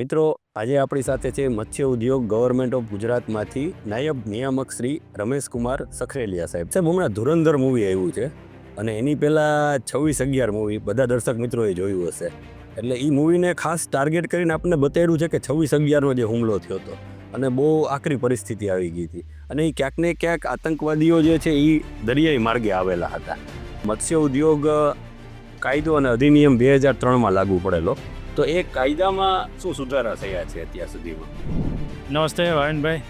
મિત્રો, આજે આપણી સાથે છે મત્સ્ય ઉદ્યોગ ગવર્મેન્ટ ઓફ ગુજરાતમાંથી નાયબ નિયામક શ્રી રમેશકુમાર સખરેલિયા સાહેબ. સાહેબ, હમણાં ધુરંધર મૂવી આવ્યું છે અને એની પહેલાં છવ્વીસ અગિયાર મૂવી બધા દર્શક મિત્રોએ જોયું હશે. એટલે એ મૂવીને ખાસ ટાર્ગેટ કરીને આપણને બતાવ્યું છે કે છવ્વીસ અગિયારનો જે હુમલો થયો હતો અને બહુ આકરી પરિસ્થિતિ આવી ગઈ હતી. અને એ ક્યાંક ક્યાંક આતંકવાદીઓ જે છે એ દરિયાઈ માર્ગે આવેલા હતા. મત્સ્ય ઉદ્યોગ કાયદો અને અધિનિયમ બે હજાર ત્રણમાં લાગુ પડેલો. તો એ કાયદામાં શું સુધારા થયા છે અત્યાર સુધીમાં? નમસ્તે વાયનભાઈ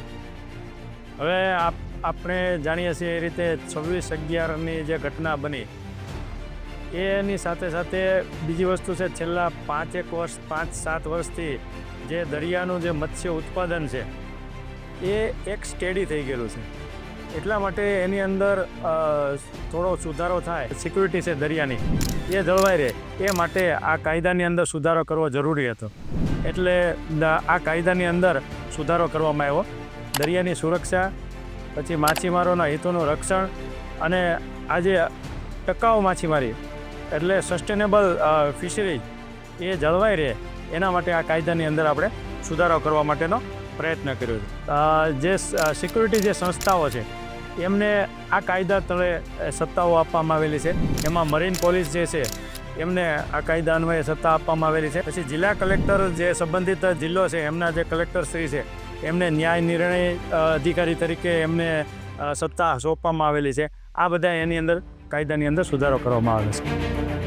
હવે આપ, આપણે જાણીએ છીએ એ રીતે છવ્વીસ અગિયારની જે ઘટના બની, એની સાથે સાથે બીજી વસ્તુ છે, છેલ્લા પાંચેક વર્ષ, પાંચ સાત વર્ષથી જે દરિયાનું જે મત્સ્ય ઉત્પાદન છે, એ એક સ્ટેડી થઈ ગયેલું છે. એટલા માટે એની અંદર થોડો સુધારો થાય. સિક્યુરિટી છે દરિયાની. એ જળવાઈ રહે. એ માટે આ કાયદાની અંદર સુધારો કરવો જરૂરી હતો. એટલે આ કાયદાની અંદર સુધારો કરવામાં આવ્યો. દરિયાની સુરક્ષા, પછી માછીમારોના હિતોનું રક્ષણ અને આજે ટકાઉ માછીમારી એટલે સસ્ટેનેબલ ફિશરીઝ એ જળવાઈ રહે. એના માટે આ કાયદાની અંદર આપણે સુધારો કરવા માટેનો પ્રયત્ન કર્યો છે. જે સિક્યુરિટી જે સંસ્થાઓ છે એમને આ કાયદા તળે સત્તાઓ આપવામાં આવેલી છે. એમાં મરીન પોલીસ જે છે, એમને આ કાયદા અન્વયે સત્તા આપવામાં આવેલી છે. પછી જિલ્લા કલેક્ટર જે સંબંધિત જિલ્લો છે, એમના જે કલેક્ટર શ્રી છે, એમને ન્યાય નિર્ણય અધિકારી તરીકે એમને સત્તા સોંપવામાં આવેલી છે. આ બધા એની અંદર, કાયદાની અંદર સુધારો કરવામાં આવે છે.